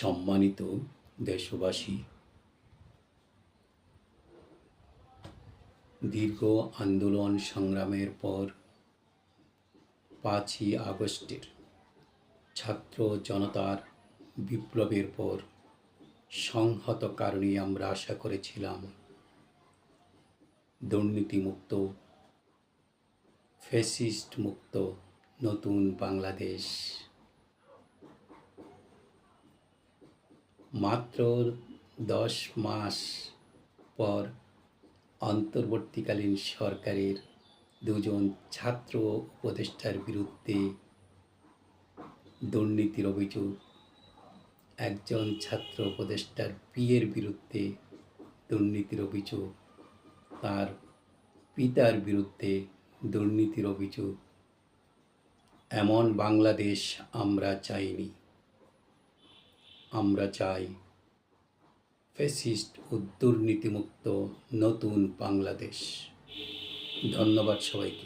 সম্মানিত দেশবাসী। দীর্ঘ আন্দোলন সংগ্রামের পর পাঁচই আগস্টের ছাত্র জনতার বিপ্লবের পর সংহত কারণে আমরা আশা করেছিলাম দুর্নীতিমুক্ত ফ্যাসিস্ট মুক্ত নতুন বাংলাদেশ। মাত্র দশ মাস পর অন্তর্বর্তীকালীন সরকারের দুজন ছাত্র উপদেষ্টার বিরুদ্ধে দুর্নীতির অভিযোগ। একজন ছাত্র উপদেষ্টার পিয়ের বিরুদ্ধে দুর্নীতির অভিযোগ। তার পিতার বিরুদ্ধে দুর্নীতির অভিযোগ। এমন বাংলাদেশ আমরা চাইনি। আমরা চাই। ফেসিস্ট ও দুর্নীতিমুক্ত নতুন বাংলাদেশ। ধন্যবাদ সবাইকে।